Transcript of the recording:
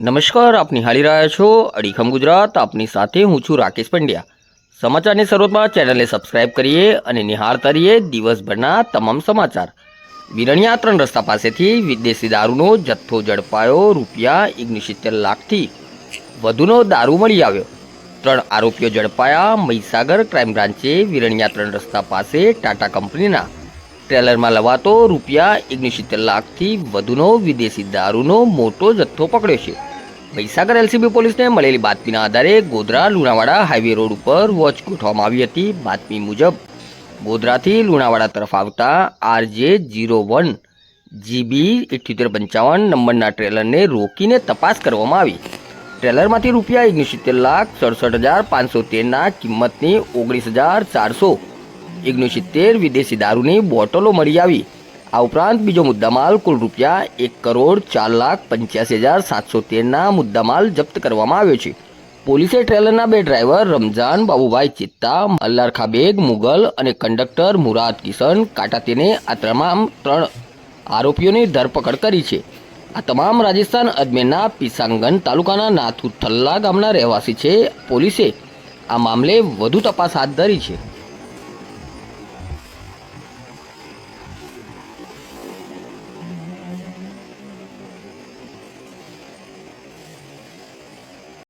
નમસ્કાર, આપ નિહાળી રહ્યા છો અડીખમ ગુજરાત. આપની સાથે હું છું રાકેશ પંડ્યા. સમાચારની શરૂઆતમાં ચેનલને સબસ્ક્રાઇબ કરીએ અને નિહાળતા રહીએ દિવસભરના તમામ સમાચાર. વિરણિયા ત્રણ રસ્તા પાસેથી વિદેશી દારૂનો જથ્થો ઝડપાયો રૂપિયા ઓગણસિત્તેર લાખથી વધુનો દારૂ મળી આવ્યો. ત્રણ આરોપીઓ ઝડપાયા મહીસાગર ક્રાઇમ બ્રાન્ચે વિરણિયા ત્રણ રસ્તા પાસે ટાટા કંપનીના ટ્રેલરમાં લવાતો રૂપિયા ઓગણસિત્તેર લાખથી વધુનો વિદેશી દારૂનો મોટો જથ્થો પકડ્યો છે. મહીસાગર એલસીબી પોલીસને મળેલી બાતમીના આધારે ગોધરા લુણાવાડા હાઈવે રોડ ઉપર વોચ ગોઠવવામાં આવી હતી. બાતમી મુજબ, ગોધરાથી લુણાવાડા તરફ આવતા આરજે જીરો વન, જીબી ઇઠ્યોતેર પંચાવન નંબરના ટ્રેલરને રોકીને તપાસ કરવામાં આવી. ટ્રેલરમાંથી રૂપિયા ઓગણસિત્તેર લાખ સડસઠ હજાર પાંચસો તેરના કિંમતની ઓગણીસ હજાર ચારસો ઓગણસિત્તેર વિદેશી દારૂની બોટલો મળી આવી. આ ઉપરાંત બીજો મુદ્દામાલ કુલ રૂપિયા એક કરોડ ચાર લાખ પંચ્યાસી હજાર સાતસો તેરના મુદ્દામાલ જપ્ત કરવામાં આવ્યો છે. પોલીસે ટ્રેલરના બે ડ્રાઈવર રમઝાન, બાબુભાઈ ચિત્તા અલ્લાર ખાબેગ, મુગલ અને કંડક્ટર મુરાદ કિશન કાટાતેને આ તમામ ત્રણ આરોપીઓની ધરપકડ કરી છે. આ તમામ રાજસ્થાન અજમેરના પિસાંગન તાલુકાના નાથુ થલ્લા ગામના રહેવાસી છે. પોલીસે આ મામલે વધુ તપાસ હાથ ધરી છે.